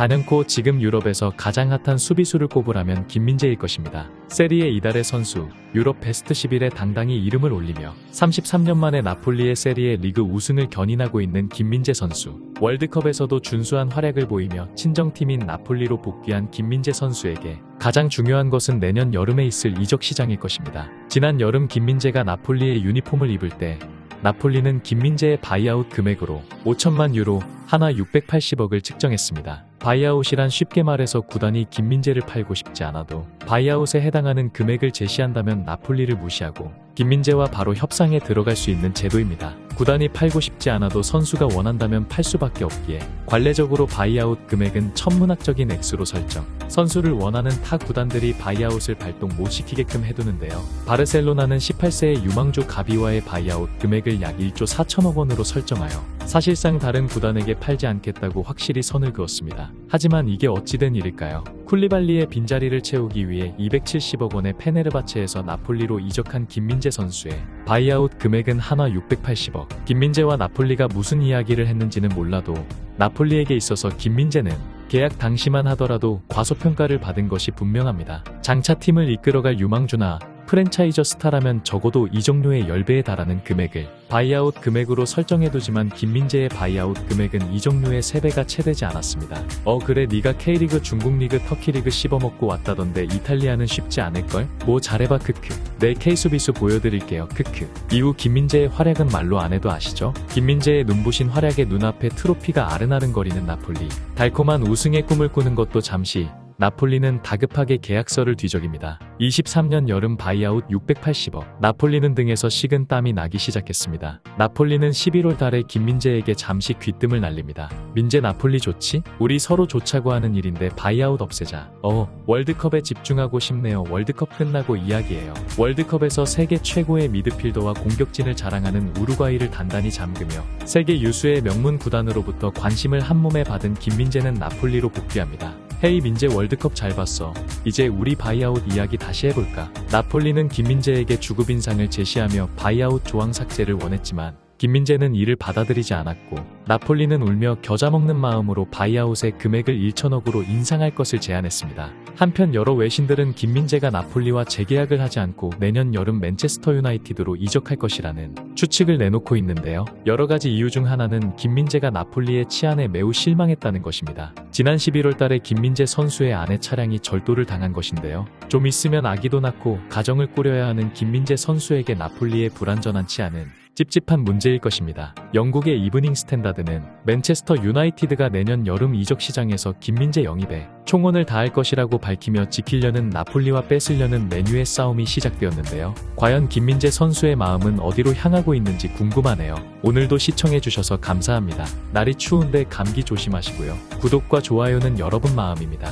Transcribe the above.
단연코 지금 유럽에서 가장 핫한 수비수를 꼽으라면 김민재일 것입니다. 세리에 이달의 선수, 유럽 베스트 11에 당당히 이름을 올리며 33년 만에 나폴리의 세리에 리그 우승을 견인하고 있는 김민재 선수. 월드컵에서도 준수한 활약을 보이며 친정팀인 나폴리로 복귀한 김민재 선수에게 가장 중요한 것은 내년 여름에 있을 이적 시장일 것입니다. 지난 여름 김민재가 나폴리의 유니폼을 입을 때 나폴리는 김민재의 바이아웃 금액으로 5천만 유로, 하나 680억을 측정했습니다. 바이아웃이란 쉽게 말해서 구단이 김민재를 팔고 싶지 않아도 바이아웃에 해당하는 금액을 제시한다면 나폴리를 무시하고 김민재와 바로 협상에 들어갈 수 있는 제도입니다. 구단이 팔고 싶지 않아도 선수가 원한다면 팔 수밖에 없기에 관례적으로 바이아웃 금액은 천문학적인 액수로 설정. 선수를 원하는 타 구단들이 바이아웃을 발동 못 시키게끔 해두는데요. 바르셀로나는 18세의 유망주 가비와의 바이아웃 금액을 약 1조 4천억 원으로 설정하여 사실상 다른 구단에게 팔지 않겠다고 확실히 선을 그었습니다. 하지만 이게 어찌된 일일까요? 쿨리발리의 빈자리를 채우기 위해 270억 원의 페네르바체에서 나폴리로 이적한 김민재 선수의 바이아웃 금액은 한화 680억. 김민재와 나폴리가 무슨 이야기를 했는지는 몰라도 나폴리에게 있어서 김민재는 계약 당시만 하더라도 과소평가를 받은 것이 분명합니다. 장차 팀을 이끌어갈 유망주나 프랜차이저 스타라면 적어도 이 종류의 10배에 달하는 금액을 바이아웃 금액으로 설정해두지만 김민재의 바이아웃 금액은 이 종류의 3배가 채 되지 않았습니다. 어 그래 네가 K리그 중국리그 터키리그 씹어먹고 왔다던데 이탈리아는 쉽지 않을걸? 뭐 잘해봐 크크 내 K수비수 보여드릴게요 크크 이후 김민재의 활약은 말로 안 해도 아시죠? 김민재의 눈부신 활약에 눈앞에 트로피가 아른아른거리는 나폴리 달콤한 우승의 꿈을 꾸는 것도 잠시 나폴리는 다급하게 계약서를 뒤적입니다. 23년 여름 바이아웃 680억. 나폴리는 등에서 식은 땀이 나기 시작했습니다. 나폴리는 11월 달에 김민재에게 잠시 귀뜸을 날립니다. 민재 나폴리 좋지? 우리 서로 좋자고 하는 일인데 바이아웃 없애자. 어, 월드컵에 집중하고 싶네요. 월드컵 끝나고 이야기해요. 월드컵에서 세계 최고의 미드필더와 공격진을 자랑하는 우루과이를 단단히 잠그며 세계 유수의 명문 구단으로부터 관심을 한몸에 받은 김민재는 나폴리로 복귀합니다. 헤이 민재 월드컵 잘 봤어. 이제 우리 바이아웃 이야기 다시 해볼까? 나폴리는 김민재에게 주급 인상을 제시하며 바이아웃 조항 삭제를 원했지만 김민재는 이를 받아들이지 않았고 나폴리는 울며 겨자 먹는 마음으로 바이아웃의 금액을 1천억으로 인상할 것을 제안했습니다. 한편 여러 외신들은 김민재가 나폴리와 재계약을 하지 않고 내년 여름 맨체스터 유나이티드로 이적할 것이라는 추측을 내놓고 있는데요. 여러 가지 이유 중 하나는 김민재가 나폴리의 치안에 매우 실망했다는 것입니다. 지난 11월 달에 김민재 선수의 아내 차량이 절도를 당한 것인데요. 좀 있으면 아기도 낳고 가정을 꾸려야 하는 김민재 선수에게 나폴리의 불안전한 치안은 찝찝한 문제일 것입니다. 영국의 이브닝 스탠다드는 맨체스터 유나이티드가 내년 여름 이적 시장에서 김민재 영입에 총원을 다할 것이라고 밝히며 지키려는 나폴리와 뺏으려는 메뉴의 싸움이 시작되었는데요. 과연 김민재 선수의 마음은 어디로 향하고 있는지 궁금하네요. 오늘도 시청해주셔서 감사합니다. 날이 추운데 감기 조심하시고요. 구독과 좋아요는 여러분 마음입니다.